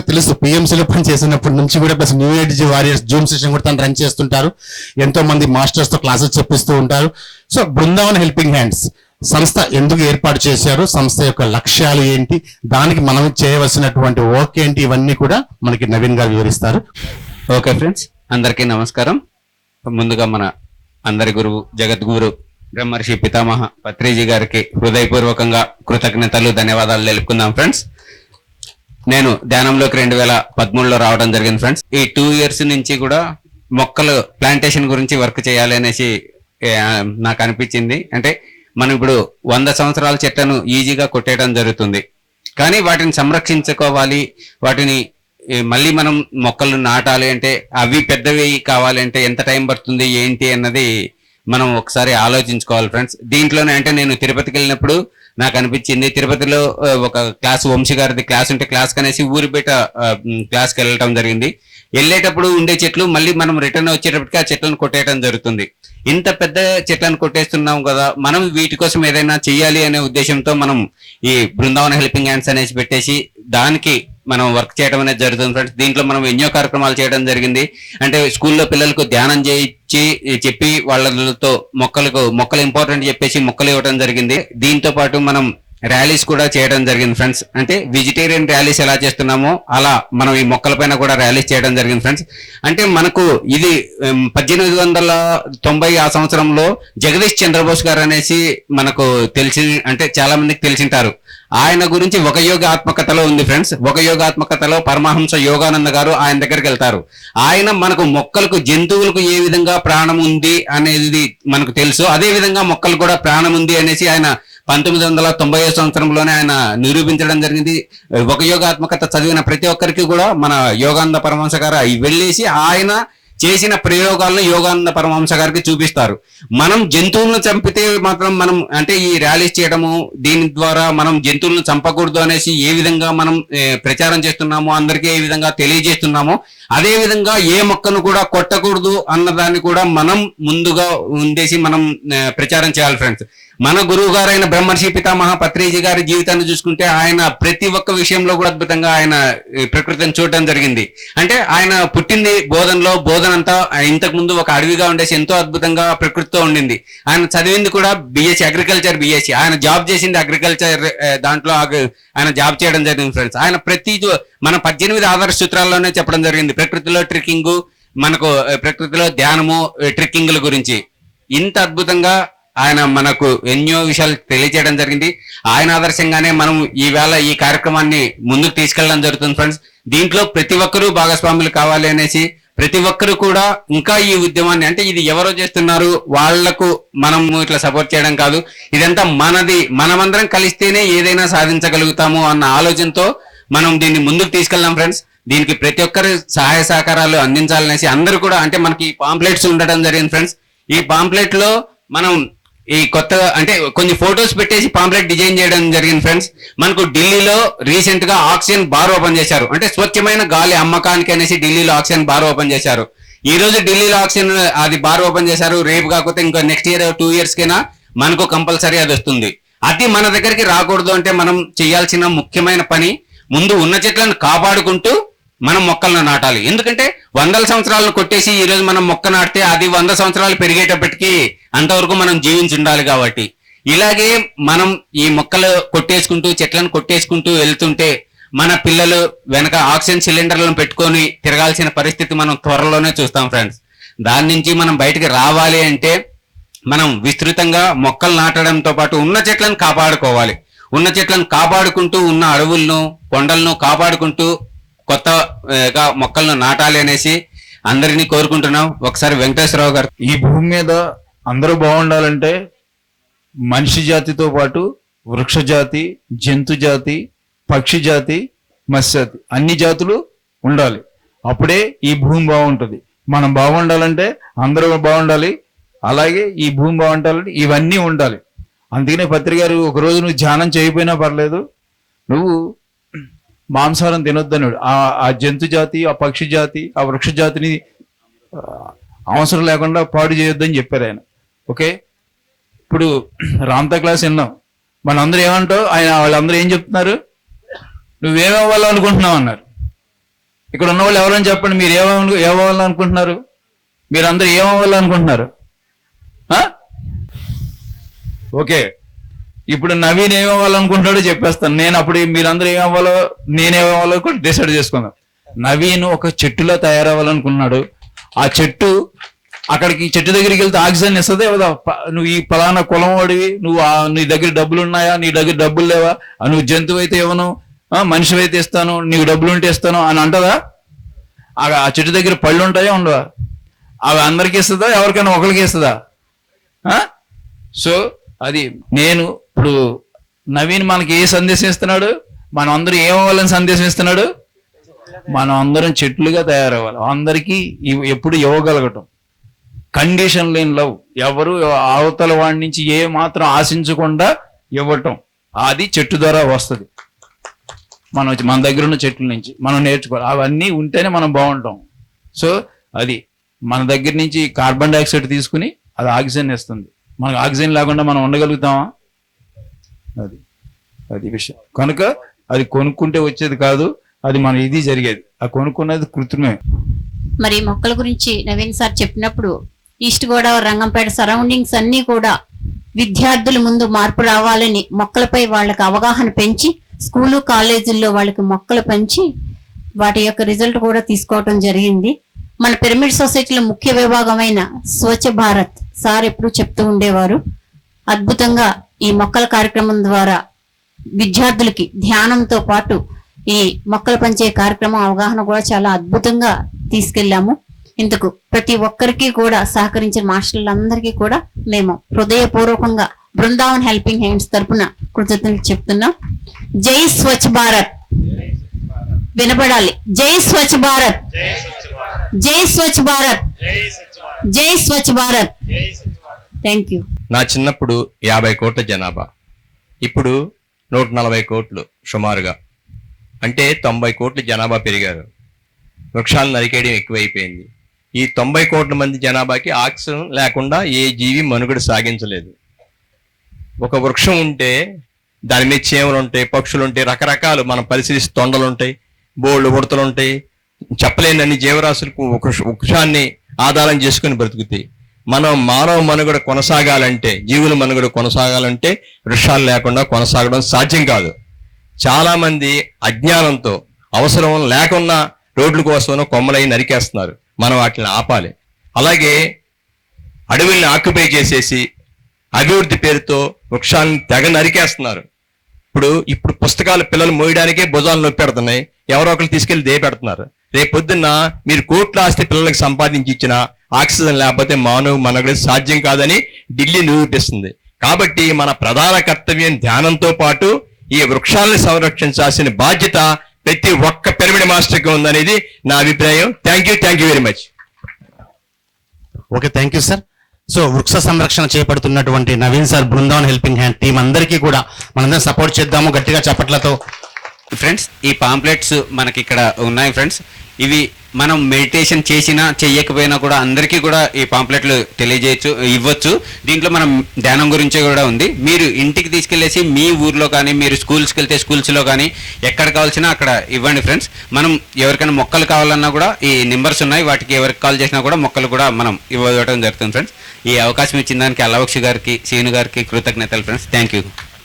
తెలుసు పిఎంసీలో పనిచేసినప్పటి నుంచి కూడా plus new age warriors zoom session కూడా తను రన్ చేస్తుంటారు. ఎంతో మంది మాస్టర్స్తో క్లాసెస్ చెప్పిస్తూ ఉంటారు. సో బృందావన్ హెల్పింగ్ హ్యాండ్స్ సంస్థ ఎందుకు ఏర్పాటు చేశారు? సంస్థ యొక్క లక్ష్యాలు ఏంటి? దానికి మనం చేయవలసినటువంటి వర్క్ ఏంటి? ఇవన్నీ కూడా మనకి నవీన్ గారు వివరిస్తారు. ఓకే ఫ్రెండ్స్ అందరికీ నమస్కారం. ముందుగా మన అందరి గురువు జగద్గురు బ్రహ్మర్షి పితామహ పత్రిజీ గారికి హృదయపూర్వకంగా కృతజ్ఞతలు ధన్యవాదాలు తెలుపుకుందాం ఫ్రెండ్స్ నేను ధ్యానంలోకి రెండు వేల పదమూడులో రావడం జరిగింది ఫ్రెండ్స్. ఈ టూ ఇయర్స్ నుంచి కూడా మొక్కలు ప్లాంటేషన్ గురించి వర్క్ చేయాలి అనేసి నాకు అనిపించింది. అంటే మనం ఇప్పుడు వంద సంవత్సరాల చెట్లను ఈజీగా కొట్టేయడం జరుగుతుంది. కానీ వాటిని సంరక్షించుకోవాలి వాటిని మళ్ళీ మనం మొక్కలు నాటాలి అంటే అవి పెద్దవి కావాలి అంటే ఎంత టైం పడుతుంది ఏంటి అన్నది మనం ఒకసారి ఆలోచించుకోవాలి ఫ్రెండ్స్. దీంట్లోనే అంటే నేను తిరుపతికి వెళ్ళినప్పుడు నాకు అనిపించింది తిరుపతిలో ఒక క్లాస్ వంశీ గారిది క్లాస్ ఉంటే క్లాస్ కనేసి ఊరి బయట క్లాస్కి వెళ్ళటం జరిగింది. వెళ్ళేటప్పుడు ఉండే చెట్లు మళ్ళీ మనం రిటర్న్ వచ్చేటప్పటికి ఆ చెట్లను కొట్టేయడం జరుగుతుంది. ఇంత పెద్ద చెట్లను కొట్టేస్తున్నాం కదా మనం వీటి కోసం ఏదైనా చెయ్యాలి అనే ఉద్దేశంతో మనం ఈ బృందావన హెల్పింగ్ హ్యాండ్స్ అనేసి పెట్టేసి దానికి మనం వర్క్ చేయడం అనేది జరుగుతుంది ఫ్రెండ్స్. దీంట్లో మనం ఎన్నో కార్యక్రమాలు చేయడం జరిగింది. అంటే స్కూల్లో పిల్లలకు ధ్యానం చేయించి చెప్పి వాళ్ళతో మొక్కలకు మొక్కలు ఇంపార్టెంట్ చెప్పేసి మొక్కలు ఇవ్వడం జరిగింది. దీంతో పాటు మనం ర్యాలీస్ కూడా చేయడం జరిగింది ఫ్రెండ్స్. అంటే వెజిటేరియన్ ర్యాలీస్ ఎలా చేస్తున్నామో అలా మనం ఈ మొక్కలపైన కూడా ర్యాలీస్ చేయడం జరిగింది ఫ్రెండ్స్. అంటే మనకు ఇది పద్దెనిమిది వందల తొంభై ఆ సంవత్సరంలో జగదీష్ చంద్రబోస్ గారు అనేసి మనకు తెలిసి అంటే చాలా మందికి తెలిసింటారు. ఆయన గురించి ఒక యోగ ఆత్మకథలో ఉంది ఫ్రెండ్స్. ఒక యోగ ఆత్మకథలో పరమహంస యోగానంద గారు ఆయన దగ్గరికి వెళ్తారు. ఆయన మనకు మొక్కలకు జంతువులకు ఏ విధంగా ప్రాణం ఉంది అనేది మనకు తెలుసు. అదే విధంగా మొక్కలు కూడా ప్రాణం ఉంది అనేసి ఆయన పంతొమ్మిది వందల తొంభై సంవత్సరంలోనే ఆయన నిరూపించడం జరిగింది. ఒక యోగాత్మకత చదివిన ప్రతి ఒక్కరికి కూడా మన యోగానంద పరమహంస గారు వెళ్ళేసి ఆయన చేసిన ప్రయోగాలను యోగానంద పరమహంస గారికి చూపిస్తారు. మనం జంతువులను చంపితే మాత్రం మనం అంటే ఈ ర్యాలీస్ చేయడము దీని ద్వారా మనం జంతువులను చంపకూడదు అనేసి ఏ విధంగా మనం ప్రచారం చేస్తున్నామో అందరికీ ఏ విధంగా తెలియజేస్తున్నామో అదే విధంగా ఏ మొక్కను కూడా కొట్టకూడదు అన్నదాన్ని కూడా మనం ముందుగా ఉండేసి మనం ప్రచారం చేయాలి ఫ్రెండ్స్. మన గురువు గారైన బ్రహ్మర్షి పితామహ పత్రిజీ గారి జీవితాన్ని చూసుకుంటే ఆయన ప్రతి ఒక్క విషయంలో కూడా అద్భుతంగా ఆయన ప్రకృతిని చూడటం జరిగింది. అంటే ఆయన పుట్టింది బోధనలో బోధన అంతా ఇంతకు ముందు ఒక అడవిగా ఉండేసి ఎంతో అద్భుతంగా ప్రకృతితో ఉండింది. ఆయన చదివింది కూడా బిఎస్సి అగ్రికల్చర్ బిఎస్సి ఆయన జాబ్ చేసింది అగ్రికల్చర్ దాంట్లో ఆయన జాబ్ చేయడం జరిగింది ఫ్రెండ్స్ ఆయన ప్రతి జో- మన పద్దెనిమిది ఆదర్శ సూత్రాల్లోనే చెప్పడం జరిగింది. ప్రకృతిలో ట్రెక్కింగ్ మనకు ప్రకృతిలో ధ్యానము ట్రెక్కింగ్ల గురించి. ఇంత అద్భుతంగా ఆయన మనకు ఎన్నో విషయాలు తెలియజేయడం జరిగింది. ఆయన ఆదర్శంగానే మనం ఈవేళ ఈ కార్యక్రమాన్ని ముందుకు తీసుకెళ్ళడం జరుగుతుంది ఫ్రెండ్స్. దీంట్లో ప్రతి ఒక్కరూ భాగస్వాములు కావాలి అనేసి ప్రతి ఒక్కరు కూడా ఇంకా ఈ ఉద్యమాన్ని అంటే ఇది ఎవరో చేస్తున్నారు వాళ్ళకు మనం ఇట్లా సపోర్ట్ చేయడం కాదు. ఇదంతా మనది మనమందరం కలిస్తేనే ఏదైనా సాధించగలుగుతాము అన్న ఆలోచనతో మనం దీన్ని ముందుకు తీసుకెళ్దాం ఫ్రెండ్స్. దీనికి ప్రతి ఒక్కరు సహాయ సహకారాలు అందించాలనేసి అందరూ కూడా అంటే మనకి పాంప్లెట్స్ ఉండడం జరిగింది ఫ్రెండ్స్. ఈ పాంప్లెట్లో మనం ఈ కొత్తగా అంటే కొన్ని ఫొటోస్ పెట్టేసి పాంప్లెట్ డిజైన్ చేయడం జరిగింది ఫ్రెండ్స్. మనకు ఢిల్లీలో రీసెంట్గా ఆక్సిజన్ బార్ ఓపెన్ చేశారు. అంటే స్వచ్ఛమైన గాలి అమ్మకానికి అనేసి ఢిల్లీలో ఆక్సిజన్ బార్ ఓపెన్ చేశారు. ఈ రోజు ఢిల్లీలో ఆక్సిజన్ అది బార్ ఓపెన్ చేశారు. రేపు కాకపోతే ఇంకా నెక్స్ట్ ఇయర్ టూ ఇయర్స్ కైనా మనకు కంపల్సరీ అది వస్తుంది. అది మన దగ్గరికి రాకూడదు అంటే మనం చేయాల్సిన ముఖ్యమైన పని ముందు ఉన్న చెట్లను కాపాడుకుంటూ మనం మొక్కలను నాటాలి. ఎందుకంటే వందల సంవత్సరాలను కొట్టేసి ఈ రోజు మనం మొక్క నాటితే అది వంద సంవత్సరాలు పెరిగేటప్పటికి అంతవరకు మనం జీవించి ఉండాలి కాబట్టి. ఇలాగే మనం ఈ మొక్కలు కొట్టేసుకుంటూ చెట్లను కొట్టేసుకుంటూ వెళ్తుంటే మన పిల్లలు వెనక ఆక్సిజన్ సిలిండర్లను పెట్టుకొని తిరగాల్సిన పరిస్థితి మనం త్వరలోనే చూస్తాం ఫ్రెండ్స్. దాని నుంచి మనం బయటికి రావాలి అంటే మనం విస్తృతంగా మొక్కలు నాటడంతో పాటు ఉన్న చెట్లను కాపాడుకోవాలి. ఉన్న చెట్లను కాపాడుకుంటూ ఉన్న అడవులను కొండలను కాపాడుకుంటూ కొత్త మొక్కలను నాటాలి అనేసి అందరినీ కోరుకుంటున్నాం. ఒకసారి వెంకటేశ్వరరావు గారు. ఈ భూమి మీద అందరూ బాగుండాలంటే మనిషి జాతితో పాటు వృక్ష జాతి జంతు జాతి పక్షి జాతి మత్స్యజాతి అన్ని జాతులు ఉండాలి. అప్పుడే ఈ భూమి బాగుంటుంది. మనం బాగుండాలంటే అందరూ బాగుండాలి. అలాగే ఈ భూమి బాగుండాలంటే ఇవన్నీ ఉండాలి. అందుకనే పత్రిక గారు ఒకరోజు నువ్వు ధ్యానం చేయకపోయినా పర్లేదు. నువ్వు మాంసాహారం తినొద్దన్నాడు. ఆ జంతు జాతి ఆ పక్షి జాతి ఆ వృక్ష జాతిని అవసరం లేకుండా పాడు చేయొద్దని చెప్పారు ఆయన. ఓకే? ఇప్పుడు రామ్తా క్లాస్ విన్నాం. మనందరూ ఏమంటావు ఆయన వాళ్ళందరూ ఏం చెప్తున్నారు? నువ్వేమవ్వాలనుకుంటున్నావు అన్నారు. ఇక్కడ ఉన్న వాళ్ళు ఎవరని చెప్పండి. మీరు ఏమవ్వాలి ఏమవ్వాలనుకుంటున్నారు మీరు అందరూ ఏమవ్వాలనుకుంటున్నారు ఓకే. ఇప్పుడు నవీన్ ఏమవ్వాలనుకుంటున్నాడో చెప్పేస్తాను. నేను అప్పుడు మీరందరూ ఏమవ్వాలో నేనేమవ్వాలో కూడా డిసైడ్ చేసుకుందాం. నవీన్ ఒక చెట్టులో తయారవ్వాలనుకున్నాడు. ఆ చెట్టు అక్కడికి చెట్టు దగ్గరికి వెళ్తే ఆక్సిజన్ ఇస్తుంది కదా. నువ్వు ఈ పలానా కులం వాడివి నువ్వు ఆ- నీ దగ్గర డబ్బులు ఉన్నాయా నీ దగ్గర డబ్బులు లేవా? నువ్వు జంతువు అయితే ఇవ్వను మనిషి అయితే ఇస్తాను నీకు డబ్బులు ఉంటే ఇస్తాను అని అంటదా? ఆ ఆ చెట్టు దగ్గర పళ్ళు ఉంటాయా ఉండవా? అవి అందరికి ఇస్తుందా? ఎవరికైనా ఒకరికి ఇస్తుందా? సో అది నేను ఇప్పుడు నవీన్ మనకి ఏ సందేశం ఇస్తున్నాడు? మనం అందరూ ఏమవ్వాలని సందేశం ఇస్తున్నాడు? మనం అందరం చెట్లుగా తయారవ్వాలి. అందరికీ ఎప్పుడు ఇవ్వగలగటం. కండిషన్ లేని లవ్. ఎవరు అవతల వాడి నుంచి ఏ మాత్రం ఆశించకుండా ఇవ్వటం. అది చెట్టు ద్వారా వస్తుంది. మనం మన దగ్గర ఉన్న చెట్ల నుంచి మనం నేర్చుకోవాలి. అవన్నీ ఉంటేనే మనం బాగుంటాం. సో అది మన దగ్గర నుంచి కార్బన్ డైఆక్సైడ్ తీసుకుని అది ఆక్సిజన్ ఇస్తుంది. మనకు ఆక్సిజన్ లేకుండా మనం ఉండగలుగుతామా? అది. అది విషయం. కనుక అది కొనుక్కుంటే వచ్చేది కాదు అది మన ఇది జరిగేది. ఆ కొనుక్కున్నది కృత్రిమే. మరి మొక్కల గురించి నవీన్ సార్ చెప్పినప్పుడు ఈస్ట్ గోదావరి రంగంపేట సరౌండింగ్స్ అన్ని కూడా విద్యార్థుల ముందు మార్పు రావాలని మొక్కలపై వాళ్ళకి అవగాహన పెంచి స్కూలు కాలేజీల్లో వాళ్ళకి మొక్కలు పెంచి వాటి యొక్క రిజల్ట్ కూడా తీసుకోవటం జరిగింది. మన పిరమిడ్ సొసైటీలో ముఖ్య విభాగమైన స్వచ్ఛ భారత్ సార్ ఎప్పుడు చెప్తూ ఉండేవారు. అద్భుతంగా ఈ మొక్కల కార్యక్రమం ద్వారా విద్యార్థులకి ధ్యానంతో పాటు ఈ మొక్కలు పంచే కార్యక్రమం అవగాహన కూడా చాలా అద్భుతంగా తీసుకెళ్ళాము. ఇందుకు ప్రతి ఒక్కరికి కూడా సహకరించిన మాస్టర్లందరికీ కూడా మేము హృదయపూర్వకంగా బృందావన్ హెల్పింగ్ హ్యాండ్స్ తరపున కృతజ్ఞతలు చెప్తున్నాం. జై స్వచ్ఛ భారత్. వినపడాలి. జై స్వచ్ఛ భారత్. జై స్వచ్ఛ భారత్. జై స్వచ్ఛ భారత్. థ్యాంక్ యూ నా చిన్నప్పుడు యాభై కోట్ల జనాభా. ఇప్పుడు నూట నలభై కోట్లు సుమారుగా. అంటే తొంభై కోట్ల జనాభా పెరిగారు. వృక్షాలు నరికేయడం ఎక్కువైపోయింది. ఈ తొంభై కోట్ల మంది జనాభాకి ఆక్సిజన్ లేకుండా ఏ జీవి మనుగడ సాగించలేదు. ఒక వృక్షం ఉంటే దాని మీద చీమలు ఉంటాయి పక్షులు ఉంటాయి రకరకాలు మనం పరిశీలిస్తే తొండలు ఉంటాయి బోళ్ళు ఉడతలు ఉంటాయి. చెప్పలేనన్ని జీవరాశులకు ఒక వృక్షాన్ని ఆధారం చేసుకుని బ్రతుకుతాయి. మనం మానవ మనుగడ కొనసాగాలంటే జీవుల మనుగడ కొనసాగాలంటే వృక్షాలు లేకుండా కొనసాగడం సాధ్యం కాదు. చాలా మంది అజ్ఞానంతో అవసరం లేకున్నా రోడ్ల కోసం కొమ్మలై నరికేస్తున్నారు. మనం వాటిని ఆపాలి. అలాగే అడవుల్ని ఆక్యుపై చేసేసి అభివృద్ధి పేరుతో వృక్షాలను తెగ నరికేస్తున్నారు. ఇప్పుడు ఇప్పుడు పుస్తకాలు పిల్లలు మోయడానికే భుజాలు నొప్పి పెడుతున్నాయి. ఎవరో ఒకరు తీసుకెళ్ళి దేపెడుతున్నారు రేపొద్దున్న రేపు పొద్దున్న మీరు కోట్ల ఆస్తి పిల్లలకు సంపాదించి ఇచ్చినా ఆక్సిజన్ లేకపోతే మానవ మనగడ సాధ్యం కాదని ఢిల్లీ నిరూపిస్తుంది. కాబట్టి మన ప్రధాన కర్తవ్యం ధ్యానంతో పాటు ఈ వృక్షాలను సంరక్షించాల్సిన బాధ్యత ప్రతి ఒక్క పిరమిడ్ మాస్టర్కి ఉందనేది నా అభిప్రాయం. Thank you thank you very much. Okay thank you sir. So వృక్ష సంరక్షణ చేపడుతున్నటువంటి Naveen sir Brindavan helping hand team అందరికీ కూడా మనందరం సపోర్ట్ చేద్దాము గట్టిగా చప్పట్లతో. ఫ్రెండ్స్ ఈ పాంప్లెట్స్ మనకి ఇక్కడ ఉన్నాయి ఫ్రెండ్స్ ఇవి మనం మెడిటేషన్ చేసినా చేయకపోయినా కూడా అందరికీ కూడా ఈ పాంప్లెట్లు తెలియజేయచ్చు ఇవ్వచ్చు. దీంట్లో మనం ధ్యానం గురించి కూడా ఉంది. మీరు ఇంటికి తీసుకెళ్ళేసి మీ ఊర్లో కానీ మీరు స్కూల్స్కి వెళ్తే స్కూల్స్లో కానీ ఎక్కడ కావాల్సినా అక్కడ ఇవ్వండి ఫ్రెండ్స్ మనం ఎవరికైనా మొక్కలు కావాలన్నా కూడా ఈ నెంబర్స్ ఉన్నాయి. వాటికి ఎవరికి కాల్ చేసినా కూడా మొక్కలు కూడా మనం ఇవ్వడం జరుగుతుంది ఫ్రెండ్స్ ఈ అవకాశం ఇచ్చిన దానికి అల్లవక్షి గారికి సీను గారికి కృతజ్ఞతలు ఫ్రెండ్స్ థ్యాంక్ యూ